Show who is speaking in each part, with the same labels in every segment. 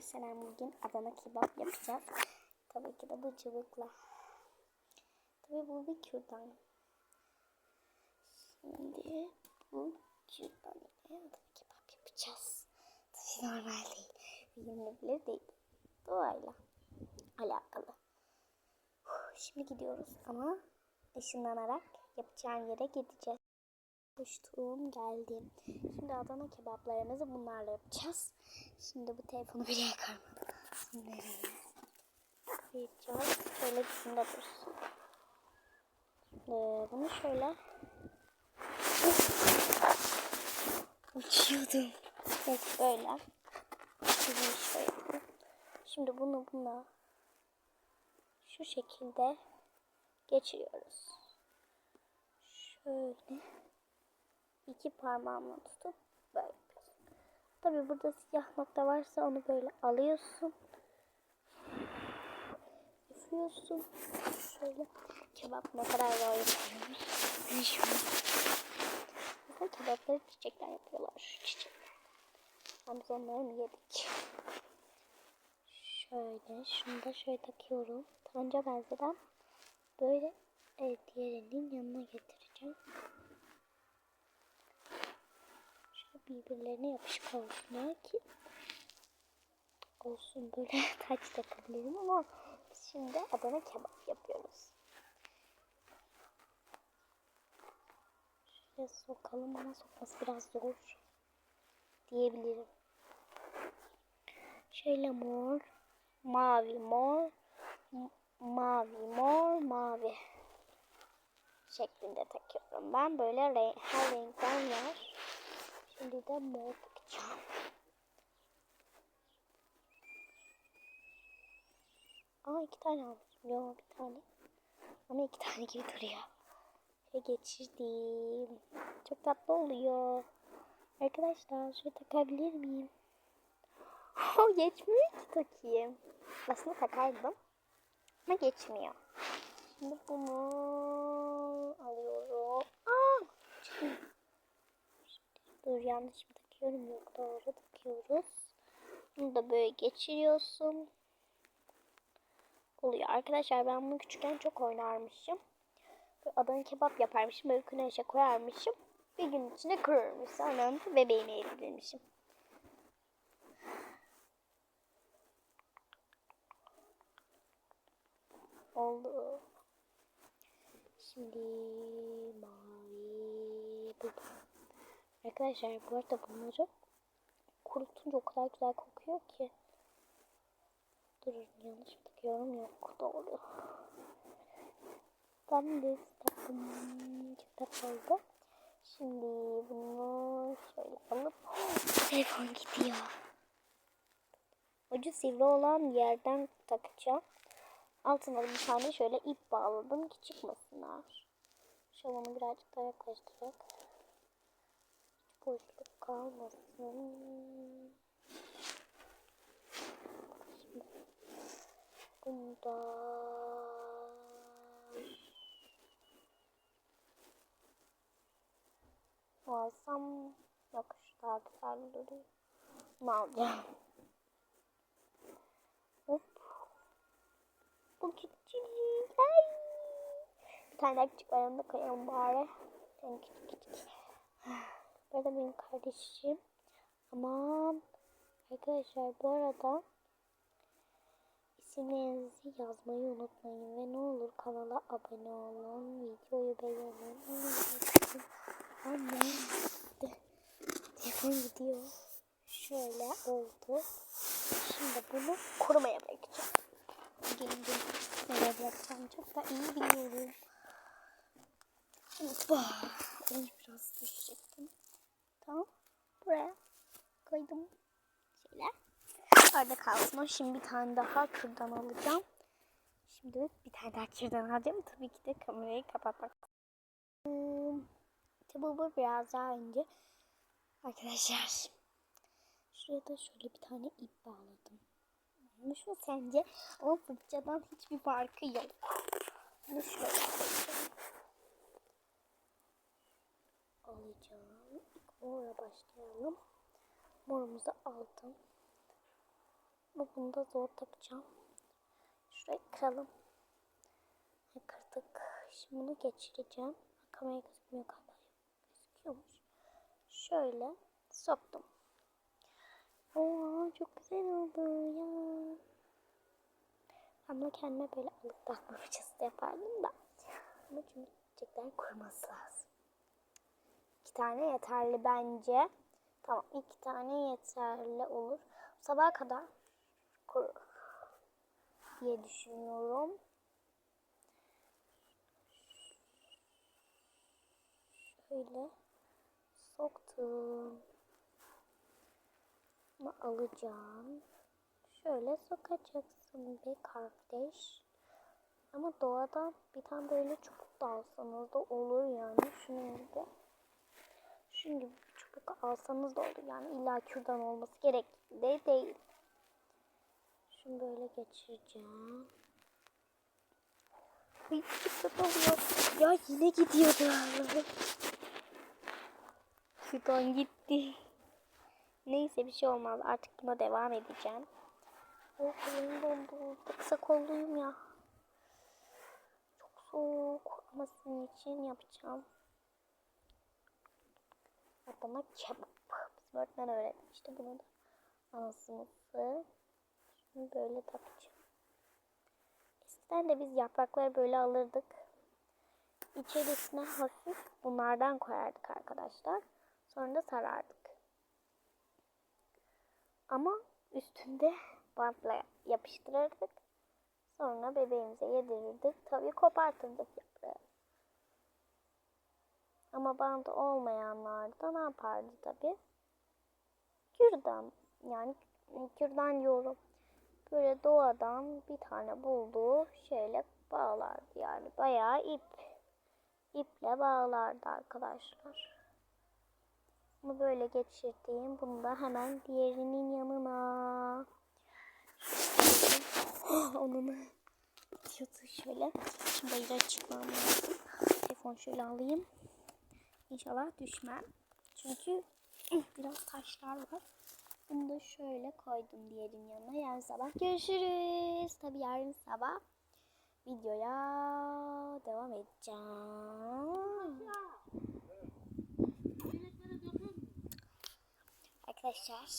Speaker 1: Selam bugün Adana kebap yapacağız. Tabii ki de bu çubukla. Tabii bu bir kürdan. Şimdi bu kürdan ile Adana kebap yapacağız. Tabii normal değil. Yenilebilir değil. Doğayla alakalı. Şimdi gidiyoruz ama ışınlanarak yapacağım yere gideceğiz. Koştuğum geldi. Şimdi Adana kebaplarımızı bunlarla yapacağız. Şimdi bu telefonu yere koymam. Şimdi? Koyacağız. Şöyle içinde dursun. Şimdi bunu şöyle uçuyordum. Evet böyle. Şimdi şöyle. Şimdi bunu buna şu şekilde geçiriyoruz. Şöyle iki parmağımla tutup böyle yapıyorsun. Tabi burada siyah nokta varsa onu böyle alıyorsun. Üflüyorsun. Şöyle kebap ne kadar an. Mesela kebapları çiçekler yapıyorlar. Şu çiçekler. Ama biz onları yedik? Şöyle şunu da şöyle takıyorum. Tanca benzeden böyle evet, diğerinin yanına getireceğim. Şöyle birbirlerine yapışık olsunlar ki olsun böyle taç takabilirim ama biz şimdi Adana kebap yapıyoruz. Şöyle sokalım ama sokması biraz zor diyebilirim. Şöyle mor, mavi, mor, mavi, mor, mavi şeklinde takıyorum. Ben böyle renk, her renkten var. Şimdi de mor takacağım. Aa iki tane almışım. Yok bir tane. Ama iki tane gibi duruyor. Ve geçirdim. Çok tatlı oluyor. Arkadaşlar şöyle takabilir miyim? O geçmiyor ki takayım. Aslında takardım. Ama geçmiyor. Şimdi bunu alıyorum. Aa! Şimdi Dur yanlış mı takıyorum? Yok doğru takıyoruz. Bunu da böyle geçiriyorsun. Oluyor. Arkadaşlar ben bunu küçükken çok oynarmışım. Adana kebap yaparmışım. Böyle güneşe koyarmışım. Bir gün içinde kururmuş. Sonra onu bebeğime yedirmişim. Oldu. Şimdi mavi burada. Arkadaşlar bu arada bunları kurutunca o kadar güzel kokuyor ki. Durun yanlış takıyorum? Yok doğru. Tam bir takım kitap oldu. Şimdi bunu şöyle alıp telefon gidiyor. Ucu sivri olan yerden takacağım. Altına bir tane şöyle ip bağladım ki çıkmasınlar. Şöyle birazcık daha yaklaştırarak boşluk kalmasın. Şimdi bunda alsam daha güzel duruyor. Bunu alacağım. Hop. Bu küçük. Ay. Bir tane daha küçük var onu da koyalım bari. En küçük küçük. Burada benim kardeşim. Aman. Arkadaşlar bu arada isimlerinizi yazmayı unutmayın ve ne olur kanala abone olun, videoyu beğenin. Anne, telefon gidiyor. Şöyle oldu. Şimdi bunu kurumaya bırakacağım. Gelin gelin. Nereye bırakacağım çok da iyi biliyorum. Hoppa. Ay biraz düşecektim. Tamam. Buraya koydum. Şöyle. Orada kalsın o. Şimdi bir tane daha kürdan alacağım. Şimdi bir tane daha kürdan alacağım. Tabii ki de kamerayı kapatmak. Hmm, Tabii bu biraz daha önce. Arkadaşlar. Şuraya da şöyle bir tane ip bağladım. Olmuş mu sence? Ama fırçadan hiçbir farkı yok. Bunu şöyle. Alacağım. Morla başlayalım. Morumuzu aldım. Ama bunu da zor takacağım. Şurayı kıralım. Kırdık. Şimdi bunu geçireceğim. Kamera gözükmüyor galiba. Gözüküyormuş. Şöyle soktum. Oo çok güzel oldu ya. Ben bunu kendime böyle alıp bakma fırçası da yapardım da. Ama çünkü çiçekler kuruması lazım. Tane yeterli bence. Tamam iki tane yeterli olur. Sabaha kadar kurur diye düşünüyorum. Şöyle soktum. Bunu alacağım. Şöyle sokacaksın bir kardeş. Ama doğadan bir tane böyle çubuk da alsanız da olur yani. Şunun gibi. Gibi bir çubuk alsanız da olur. Yani illa kürdan olması gerekli de değil. Şunu böyle geçireceğim. Ay çok oluyor. Ya yine gidiyordu. Kürdan gitti. Neyse bir şey olmaz. Artık buna devam edeceğim. Oh kolum dondu. Kısa kolluyum ya. Çok soğuk ama sizin için yapacağım. Adana kebap. Bizim öğretmen öğretmişti bunu da. Ana sınıfı. Şimdi böyle takacağım. Eskiden de biz yaprakları böyle alırdık. İçerisine hafif bunlardan koyardık arkadaşlar. Sonra da sarardık. Ama üstünde bantla yapıştırırdık. Sonra bebeğimize yedirirdik. Tabii kopartırdık yaprağı. Ama bant olmayanlar da ne yapardı tabii? Kürdan yani kürdan diyorum. Böyle doğadan bir tane buldu. Şöyle bağlardı yani. Bayağı ip. iple bağlardı arkadaşlar. Bunu böyle geçirdiğim. Bunu da hemen diğerinin yanına. Onun diyordu şöyle. Şimdi bayıra çıkmam lazım. Telefon şöyle alayım. İnşallah düşmem. Çünkü biraz taşlar var. Bunu da şöyle koydum diğerin yanına. Yarın sabah görüşürüz. Tabii yarın sabah videoya devam edeceğim. Arkadaşlar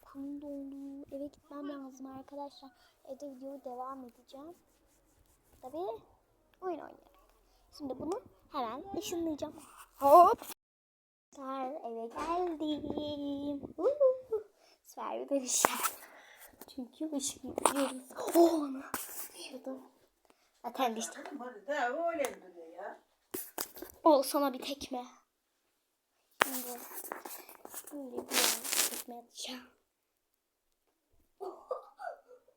Speaker 1: konum doldu. Eve gitmem lazım arkadaşlar. Evde videoyu devam edeceğim. Tabii oyun oynayarak. Şimdi bunu hemen ışınlayacağım. Hop. Arkadaşlar eve geldim. Süper bir şey. Çünkü ışınlıyoruz. Oh ana. Şurada. Zaten
Speaker 2: ya.
Speaker 1: Ol sana bir tekme. Şimdi şimdi bir tekme atacağım.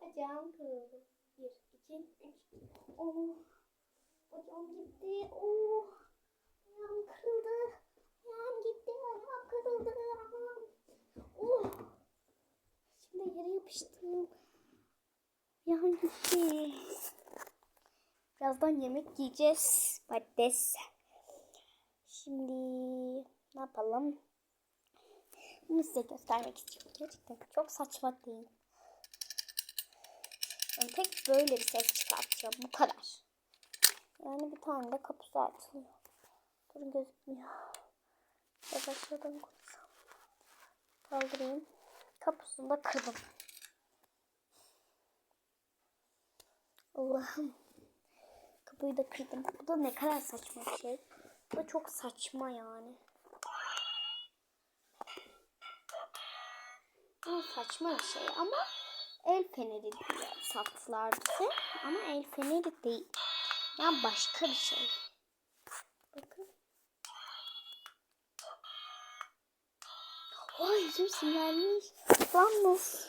Speaker 1: Bacağım kırıldı. Bir, iki, üç. Oh. Bacağım gitti. Oh. Ayağım kırıldı. Ayağım gitti. Ayağım kırıldı. Ayağım. Oh. Şimdi yere yapıştım. Ayağım gitti. Birazdan yemek yiyeceğiz. Patates. Şimdi ne yapalım? Bunu size göstermek istiyorum. Gerçekten çok saçma değil. Yani tek böyle bir ses çıkartacağım. Bu kadar. Yani bir tane de kapısı açılıyor. Durun gözükmüyor. Aşağıdan koysam. Kaldırayım. Kapısını da kırdım. Allah'ım. Kapıyı da kırdım. Bu da ne kadar saçma bir şey. Bu da çok saçma yani. Bu saçma bir şey ama el feneri sattılar bize. Ama el feneri değil. Yani başka bir şey. Bakın. Ay yüzüm sinirlenmiş. Lan nasıl?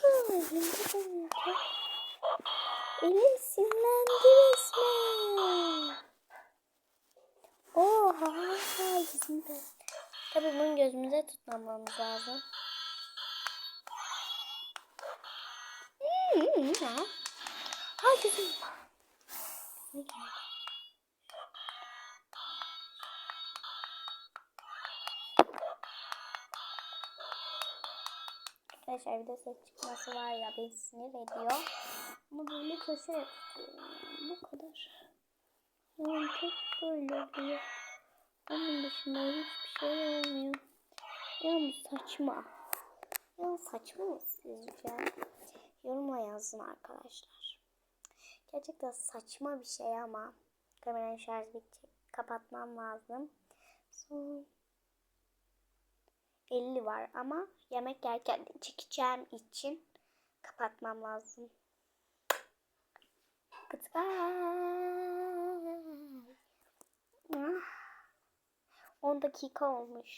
Speaker 1: Elim sinirlendi resmen. Oha yüzümde. Tabii bunu gözümüze tutmamamız lazım. Ha. Gözüm. Ne geldi? Arkadaşlar bir de ses çıkması var ya beni sinir ediyor. Ama böyle köşe. Bu kadar. Yani tek böyle oluyor. Onun dışında hiçbir şey olmuyor. Ya bu saçma. Ya saçma mı sizce? Yorumla yazın arkadaşlar. Gerçekten saçma bir şey ama kameranın şarjı bitecek. Kapatmam lazım. Son 50 var ama yemek yerken çekeceğim için kapatmam lazım. Goodbye. Ah, 10 dakika olmuş.